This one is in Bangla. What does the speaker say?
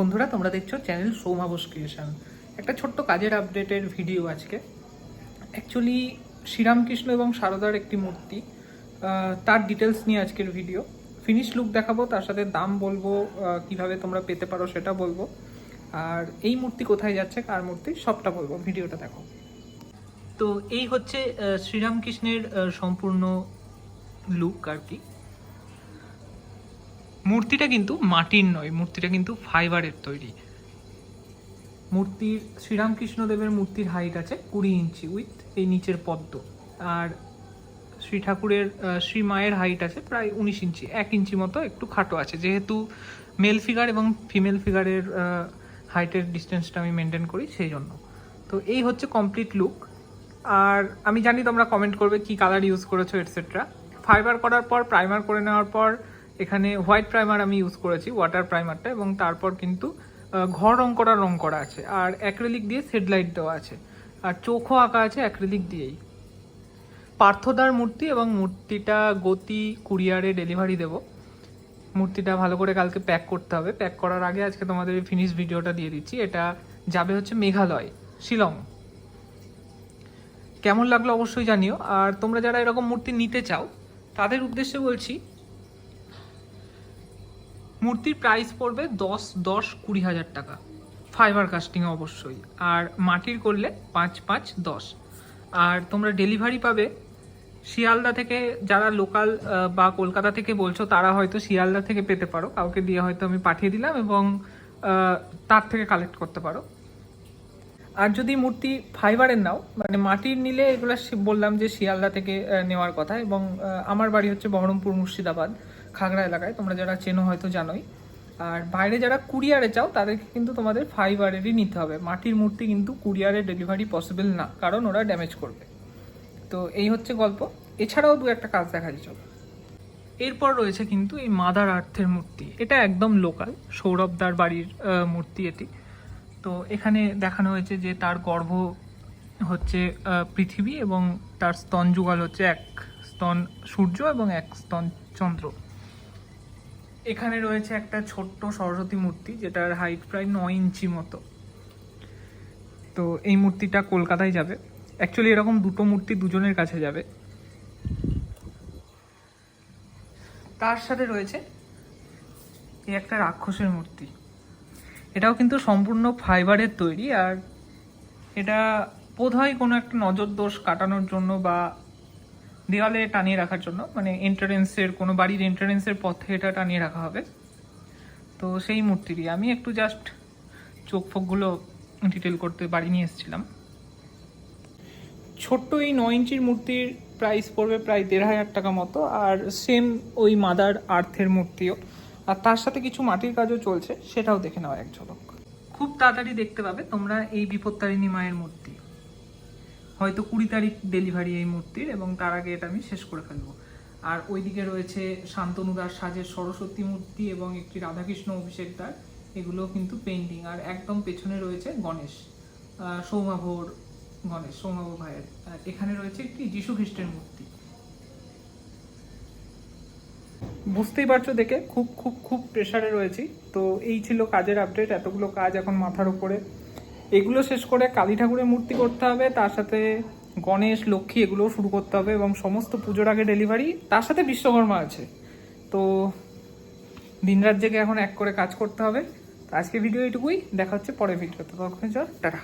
বন্ধুরা, তোমরা দেখছ চ্যানেল সৌমাবস ক্রিয়েশন একটা ছোট্ট কাজের আপডেটের ভিডিও আজকে। অ্যাকচুয়ালি শ্রীরামকৃষ্ণ এবং সারদার একটি মূর্তি তার ডিটেলস নিয়ে আজকের ভিডিও ফিনিশ লুক দেখাবো, তার সাথে দাম বলব কীভাবে তোমরা পেতে পারো সেটা বলব। আর এই মূর্তি কোথায় যাচ্ছে, কার মূর্তি, সবটা বলব। ভিডিওটা দেখো। তো এই হচ্ছে শ্রীরামকৃষ্ণের সম্পূর্ণ লুক আর কি। মূর্তিটা কিন্তু মাটির নয়, মূর্তিটা কিন্তু ফাইবারের তৈরি। মূর্তির, শ্রীরামকৃষ্ণদেবের মূর্তির হাইট আছে কুড়ি ইঞ্চি উইথ এই নিচের পদ্ম। আর শ্রী ঠাকুরের শ্রী মায়ের হাইট আছে প্রায় উনিশ ইঞ্চি, এক ইঞ্চি মতো একটু খাটো আছে। যেহেতু মেল ফিগার এবং ফিমেল ফিগারের হাইটের ডিস্টেন্সটা আমি মেনটেন করি সেই জন্য। তো এই হচ্ছে কমপ্লিট লুক আর আমি জানি তোমরা কমেন্ট করবে কি কালার ইউজ করেছ এটসেট্রা ফাইবার করার পর প্রাইমার করে নেওয়ার পর এখানে হোয়াইট প্রাইমার আমি ইউজ করেছি ওয়াটার প্রাইমারটা এবং তারপর কিন্তু ঘর রং করা রং করা আছে, আর অ্যাক্রেলিক দিয়ে সেড লাইট দেওয়া আছে, আর চোখও আঁকা আছে অ্যাক্রেলিক দিয়েই। পার্থদার মূর্তি এবং মূর্তিটা গতি কুরিয়ারে ডেলিভারি দেব। মূর্তিটা ভালো করে কালকে প্যাক করতে হবে। প্যাক করার আগে আজকে তোমাদের ফিনিশ ভিডিওটা দিয়ে দিচ্ছি। এটা যাবে হচ্ছে মেঘালয়, শিলং। কেমন লাগল অবশ্যই জানিও। আর তোমরা যারা এরকম মূর্তি নিতে চাও, তাদের উদ্দেশ্যে বলছি মূর্তির প্রাইস পড়বে দশ দশ, কুড়ি হাজার টাকা। ফাইবার কাস্টিং অবশ্যই। আর মাটির করলে পাঁচ পাঁচ, দশ। আর তোমরা ডেলিভারি পাবে। শিয়ালদা থেকে যারা লোকাল বা কলকাতা থেকে বলছো, তারা হয়তো শিয়ালদা থেকে পেতে পারো। কাউকে দিয়ে হয়তো আমি পাঠিয়ে দিলাম এবং তার থেকে কালেক্ট করতে পারো। আর যদি মূর্তি ফাইবারের নাও মানে মাটির নিলে এগুলো বললাম যে শিয়ালদা থেকে নেওয়ার কথা এবং আমার বাড়ি হচ্ছে বহরমপুর মুর্শিদাবাদ। খাগড়া এলাকায়, তোমরা যারা চেনো হয়তো জানোই। আর বাইরে যারা কুরিয়ারে চাও, তাদেরকে কিন্তু তোমাদের ফাইবারেরই নিতে হবে। মাটির মূর্তি কিন্তু কুরিয়ারে ডেলিভারি পসিবল না, কারণ ওরা ড্যামেজ করবে। তো এই হচ্ছে গল্প। এছাড়াও দু একটা কাজ দেখা চলো। এরপর রয়েছে কিন্তু এই মাদার আর্থের মূর্তি। এটা একদম লোকাল সৌরভদার বাড়ির মূর্তি এটি। তো এখানে দেখানো হয়েছে যে তার গর্ভ হচ্ছে পৃথিবী এবং তার স্তন যুগল হচ্ছে এক স্তন সূর্য এবং এক স্তন চন্দ্র। এখানে রয়েছে একটা ছোট্ট সরস্বতী মূর্তি, যেটার হাইট প্রায় নয় ইঞ্চি মতো। তো এই মূর্তিটা কলকাতায় যাবে। অ্যাকচুয়ালি এরকম দুটো মূর্তি দুজনের কাছে যাবে। তার সাথে রয়েছে এই একটা রাক্ষসের মূর্তি। এটাও কিন্তু সম্পূর্ণ ফাইবারের তৈরি, আর এটা বোধহয় কোনো একটা নজর দোষ কাটানোর জন্য বা দেওয়ালে টানিয়ে রাখার জন্য মানে এন্ট্রান্সের কোনো বাড়ির এন্ট্রান্সের পথে এটা টানিয়ে রাখা হবে। তো সেই মূর্তিটি আমি একটু জাস্ট চোখ ফোকগুলো ডিটেল করতে বাড়ি নিয়ে এসেছিলাম। ছোট্ট এই নয় ইঞ্চির মূর্তির প্রাইস পড়বে প্রায় দেড় হাজার টাকা মতো, আর সেম ওই মাদার আর্থের মূর্তিও। আর তার সাথে কিছু মাটির কাজও চলছে, সেটাও দেখে নেওয়া এক ঝলক। খুব তাড়াতাড়ি দেখতে পাবে তোমরা এই বিপত্তারিণী মায়ের মূর্তি। হয়তো কুড়ি তারিখ ডেলিভারি এই মূর্তির এবং তার আগে এটা আমি শেষ করে ফেলব। আর ওইদিকে রয়েছে শান্তনু দাস সাজের সরস্বতী মূর্তি এবং একটি রাধাকৃষ্ণ অভিষেক দ্বার এগুলো কিন্তু পেন্টিং আর একদম পেছনে রয়েছে গণেশ সৌমাভোর গণেশ সৌমাভ ভাইয়ের। আর এখানে রয়েছে একটি যীশু খ্রিস্টের মূর্তি। বুঝতেই পারছ দেখে? খুব খুব খুব প্রেসারে রয়েছি। তো এই ছিল কাজের আপডেট এতগুলো কাজ এখন মাথার উপরে। এগুলো শেষ করে কালী ঠাকুরের মূর্তি করতে হবে, তার সাথে গণেশ, লক্ষ্মী এগুলোও শুরু করতে হবে এবং সমস্ত পুজোর আগে ডেলিভারি তার সাথে বিশ্বকর্মা আছে। তো দিনরাত জেগে এখন এক করে কাজ করতে হবে। তো আজকে ভিডিও এইটুকুই, দেখা হচ্ছে পরের ভিডিওতে তখন চল টাটা।